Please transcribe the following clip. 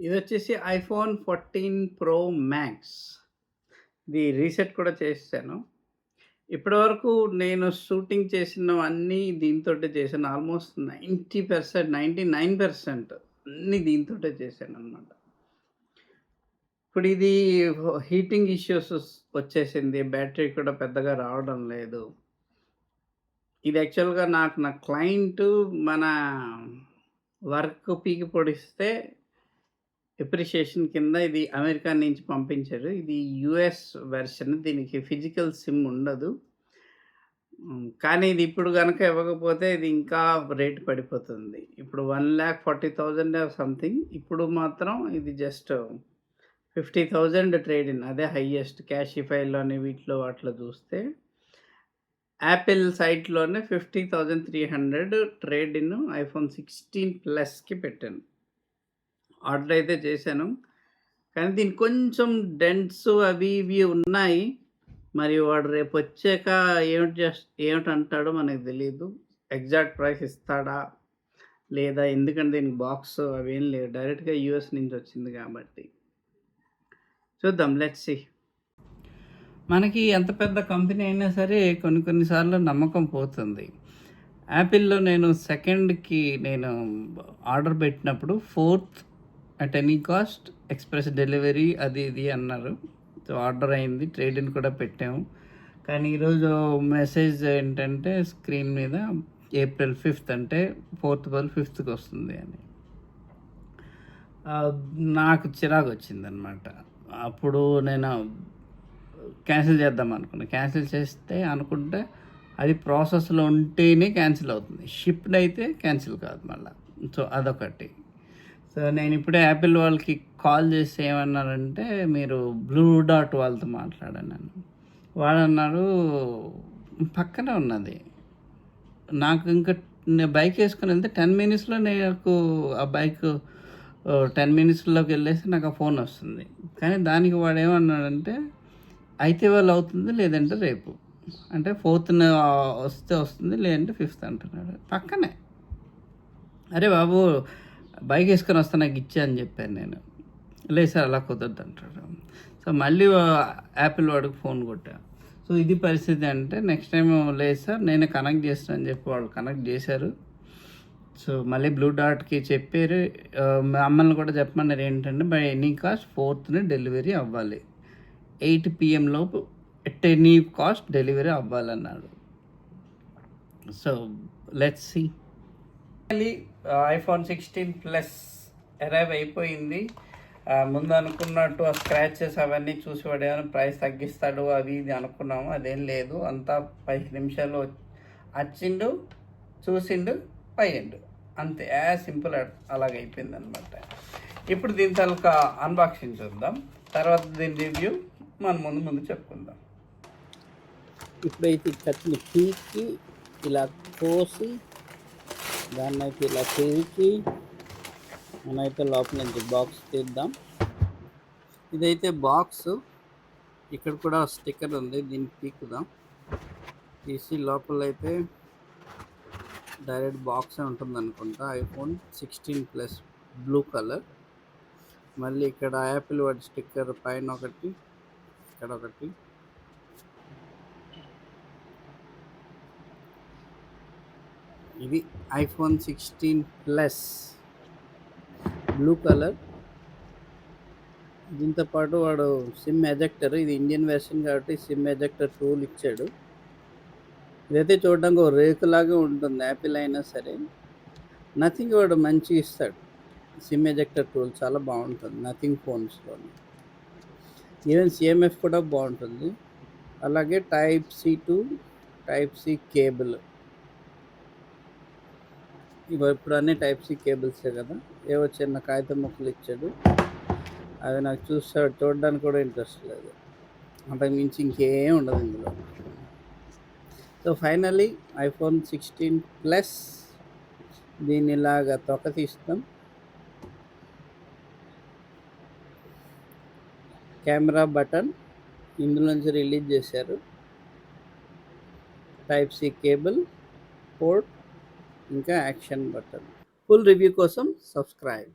ఇది వచ్చేసి iPhone 14 pro max. ఇది రీసెట్ కూడా చేశాను ఇప్పటివరకు నేను షూటింగ్ చేసినవన్నీ దీంతో చేశాను. ఆల్మోస్ట్ 90% 99% అన్నీ దీంతో చేశాను అనమాట ఇప్పుడు ఇది హీటింగ్ ఇష్యూస్ వచ్చేసింది. బ్యాటరీ కూడా పెద్దగా రావడం లేదు. ఇది యాక్చువల్‌గా నాకు నా క్లయింట్ మన వర్క్ పీకి పొడిస్తే ఎప్రిషియేషన్ కింద ఇది అమెరికా నుంచి పంపించారు. ఇది యూఎస్ వెర్షన్. దీనికి ఫిజికల్ సిమ్ ఉండదు. కానీ ఇది ఇప్పుడు కనుక ఇవ్వకపోతే ఇది ఇంకా రేట్ పడిపోతుంది. ఇప్పుడు 1,40,000 సంథింగ్. ఇప్పుడు మాత్రం ఇది జస్ట్ 50,000 ట్రేడ్ ఇన్ అదే హైయెస్ట్ క్యాషిఫైలోని వీటిలో వాటిలో చూస్తే. యాపిల్ సైట్‌లోనే 50,300 ట్రేడ్ ఇన్ ఐఫోన్ 16 ప్లస్‌కి పెట్టాను. ఆర్డర్ అయితే చేశాను. కానీ దీనికి కొంచెం డెంట్స్ అవి ఇవి ఉన్నాయి. మరి వాడు రేపు వచ్చాక ఏమిటి జస్ట్ ఏమిటంటాడో మనకు తెలియదు ఎగ్జాక్ట్ ప్రైస్ ఇస్తాడా? లేదా? ఎందుకంటే దీనికి బాక్స్ అవేం లేవు. డైరెక్ట్‌గా యూఎస్ నుంచి వచ్చింది కాబట్టి. చూద్దాం. Let's see. మనకి ఎంత పెద్ద కంపెనీ అయినా సరే కొన్ని కొన్ని సార్లు నమ్మకం పోతుంది. యాపిల్‌లో నేను సెకండ్‌కి నేను ఆర్డర్ పెట్టినప్పుడు fourth at any cost express delivery అది ఇది అన్నారు. సో, ఆర్డర్ అయింది. ట్రేడిన్ కూడా పెట్టాము. కానీ ఈరోజు మెసేజ్ ఏంటంటే స్క్రీన్ మీద ఏప్రిల్ ఫిఫ్త్ అంటే ఫోర్త్ బల్ ఫిఫ్త్‌కి వస్తుంది అని. Uh, నాకు నాకు చిరాకొచ్చిందనమాట. అప్పుడు నేను క్యాన్సిల్ చేద్దాం అనుకున్నా. క్యాన్సిల్ చేస్తే అనుకుంటే అది ప్రాసెస్‌లో ఉంటేనే క్యాన్సిల్ అవుతుంది. షిప్డ్ అయితే క్యాన్సిల్ కాదు మళ్ళీ సో, అదొకటి. సో, నేను ఇప్పుడే యాపిల్ వాళ్ళకి కాల్ చేసి ఏమన్నారంటే మీరు బ్లూ డాట్ వాళ్ళతో మాట్లాడన్నాను. వాడన్నాడు పక్కనే ఉన్నది. నాకు ఇంకా నేను బైక్ వేసుకుని వెళ్తే 10 మినిట్స్‌లో నాకు ఆ బైక్ టెన్ మినిట్స్‌లోకి వెళ్ళేసి నాకు ఆ ఫోన్ వస్తుంది. కానీ దానికి వాడేమన్నాడంటే అయితే వాళ్ళు అవుతుంది లేదంటే రేపు. అంటే ఫోర్త్‌న వస్తే వస్తుంది లేదంటే ఫిఫ్త్ అంటున్నాడు. పక్కనే. అరే బాబు! బైక్ వేసుకొని వస్తా నాకు ఇచ్చా అని చెప్పాను నేను. లేదు సార్ అలా కుదరదు అంటాడు. సో, మళ్ళీ యాపిల్ వాడికి ఫోన్ కొట్టా. సో, ఇది పరిస్థితి అంటే నెక్స్ట్ టైం లేదు సార్ నేనే కనెక్ట్ చేస్తాను అని చెప్పి వాళ్ళు కనెక్ట్ చేశారు. సో, మళ్ళీ బ్లూ డాట్‌కి చెప్పారు. ఆహ్, మమ్మల్ని కూడా చెప్పమన్నారు ఏంటంటే బై ఎనీ కాస్ట్ ఫోర్త్‌న డెలివరీ అవ్వాలి. ఎయిట్ పిఎం లోపు at any cost delivery అవ్వాలన్నాడు. So, let's see. IPhone 16 plus arrive అయిపోయింది. ముందు అనుకున్నట్టు ఆ స్క్రాచెస్ అవన్నీ చూసి వాడేమైనా ప్రైస్ తగ్గిస్తాడు అది ఇది అనుకున్నాము. అదేం లేదు. అంతా పది నిమిషాల్లో వచ్చిండు చూసిండు, పోయిండు. అంతే యాజ్ సింపుల్ అలాగైపోయిందనమాట. ఇప్పుడు దీని తలక అన్బాక్సింగ్ చూద్దాం. తర్వాత దీని రివ్యూ మనం ముందు ముందు చెప్పుకుందాం. ఇప్పుడైతే చట్నీ తీసి పీకి ఇలా కోసి దాన్నైతే ఇలా చేసి మనమైతే లోపల నుంచి బాక్స్ తీద్దాం. ఇదైతే బాక్సు. ఇక్కడ కూడా స్టిక్కర్ ఉంది. దీన్ని పీకుదాం. తీసి లోపల అయితే డైరెక్ట్ బాక్స్ ఉంటుంది అనుకుంటా ఐఫోన్ 16 ప్లస్ బ్లూ కలర్. మళ్ళీ ఇక్కడ యాపిల్ వాడి స్టిక్కర్ పైన ఒకటి, ఇక్కడ ఒకటి. ఇది ఐఫోన్ 16 ప్లస్ బ్లూ కలర్. దీంతో పాటు వాడు సిమ్ ఎజెక్టర్ ఇది ఇండియన్ వెర్షన్ కాబట్టి సిమ్ ఎజెక్టర్ టూల్ ఇచ్చాడు. ఇదైతే చూడడానికి ఒక రేకులాగా ఉంటుంది యాపిల్ అయినా సరే. నథింగ్ వాడు మంచిగా ఇస్తాడు. సిమ్ ఎజెక్టర్ టూల్ చాలా బాగుంటుంది నథింగ్ ఫోన్స్లో ఈవెన్ సిఎంఎఫ్ కూడా బాగుంటుంది. అలాగే type C to type C cable. ఇప్పుడు అన్నీ టైప్ సి కేబుల్సే కదా! ఏవో చిన్న కాగితం ముక్కలు ఇచ్చాడు. అవి నాకు చూస్తాడు చూడడానికి కూడా ఇంట్రెస్ట్ లేదు. అంతకు మించి ఇంకేం ఉండదు ఇందులో. సో, ఫైనల్లీ ఐఫోన్ 16 ప్లస్ దీన్ని ఇలాగా తొక్క తీస్తాం. కెమెరా బటన్ ఇందులో నుంచి రిలీజ్ చేశారు. టైప్ సి కేబుల్, పోర్ట్ ఇంకా యాక్షన్ బటన్. ఫుల్ రివ్యూ కోసం సబ్స్క్రైబ్.